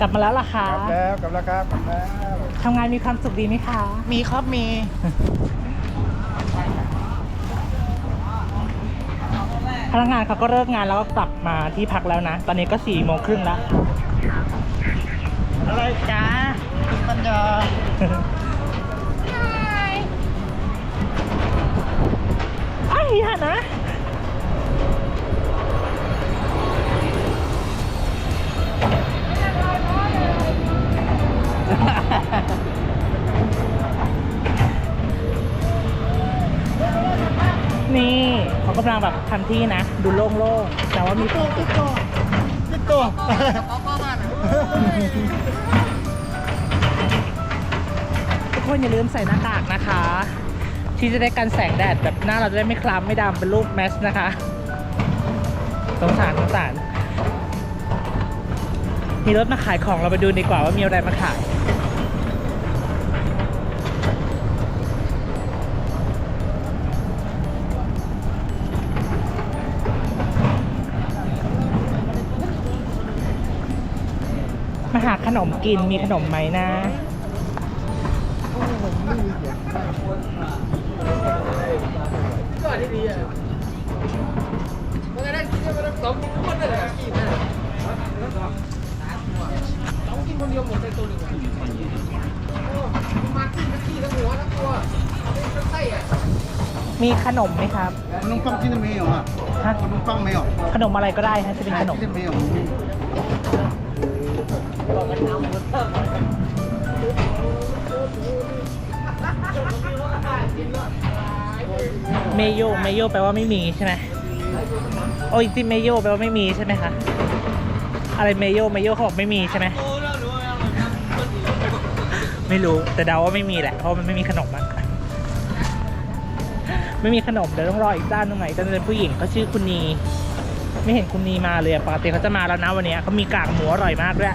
กลับมาแล้วล่ะคะกลับแล้วกลับแล้วครับกลับแล้วทำงานมีความสุขดีไหมคะ มีครับมี พนักงานเขาก็เลิกงานแล้วก็กลับมาที่พักแล้วนะ ตอนนี้ก็สี่โมงครึ่งแล้ว อะไรจ้าคุณปัญญาไอ้ห่านะ นี่เขากำลังแบบทำที่นะ ดูโล่งๆ แต่ว่ามีตัวติดตัวติดตัวทุกคนอย่าลืมใส่หน้ากากนะคะ ที่จะได้กันแสงแดดแบบหน้าเราจะได้ไม่คล้ำไม่ดำเป็นรูปแมสนะคะสงสารสงสารมีรถมาขายของเราไปดูดีกว่าว่ามีอะไรมาขาย หาขนมกินมีขนมไหมนะมีขนมไหมครับ ขนมปังที่ไม่เหรอฮะขนมปังไม่เหรอขนมอะไรก็ได้ฮะจะเป็นขนมที่ไม่เหรอ เมโยเมโยแปลว่าไม่มีใช่ไหมโอ้ยจิเมโยแปลว่าไม่มีใช่ไหมคะ อะไรเมโยเมโยเขาบอกไม่มีใช่ไหม ไม่รู้แต่เดาว่าไม่มีแหละ เพราะมันไม่มีขนมอะไม่มีขนมเดี๋ยวต้องรออีกด้านหนึงไหนด้านเป็นผู้หญิงเขาชื่อคุณนี ไม่เห็นคุณนีมาเลยปกติเขาจะมาแล้วนะวันนี้เขามีกากหมูอร่อยมากด้วย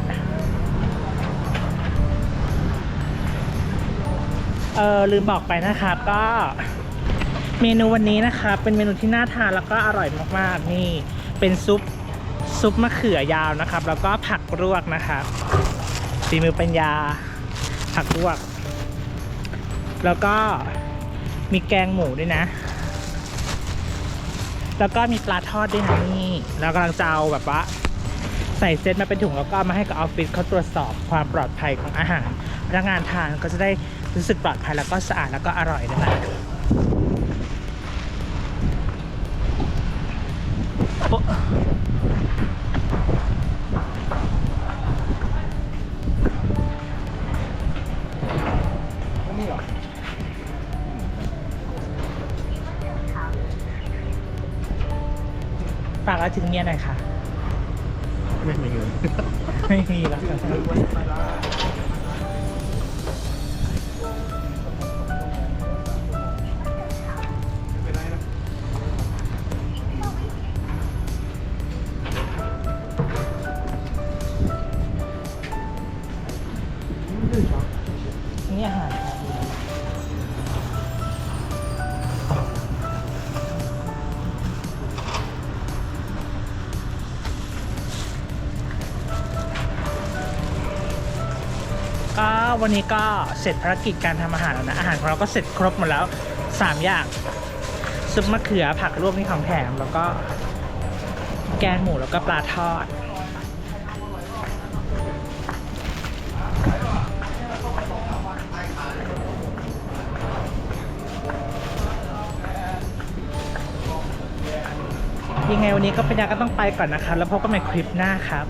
เออลืมบอกไปนะครับก็เมนูวันนี้นะครับเป็นเมนูที่น่าทานแล้วก็อร่อยมากๆ นี่ เป็นซุปซุปมะเขือยาวนะครับ แล้วก็ผักลวกนะครับฝีมือปัญญา ผักลวก แล้วก็มีแกงหมูด้วยนะ แล้วก็มีปลาทอดด้วยนะนี่เรากำลังจะเอาแบบว่าใส่เซตมาเป็นถุงแล้วก็มาให้กับออฟฟิศเขาตรวจสอบความปลอดภัยของอาหารพนักงานทานก็จะได้ รู้สึกปลอดภัยแล้วก็สะอาดแล้วก็อร่อยด้วยนะโอ๊ะฝากเอาถึงเมียหน่อยค่ะ ไม่มีเงิน ไม่มีแล้ว วันนี้ก็เสร็จภารกิจการทำอาหารแล้วนะอาหารของเราก็เสร็จครบหมดแล้ว 3 อย่างซุปมะเขือผักลวกนี่ของแถมแล้วก็แกงหมูแล้วก็ปลาทอด ยังไงวันนี้ก็เป็นยาก็ต้องไปก่อนนะคะแล้วพบกันใหม่คลิปหน้าครับ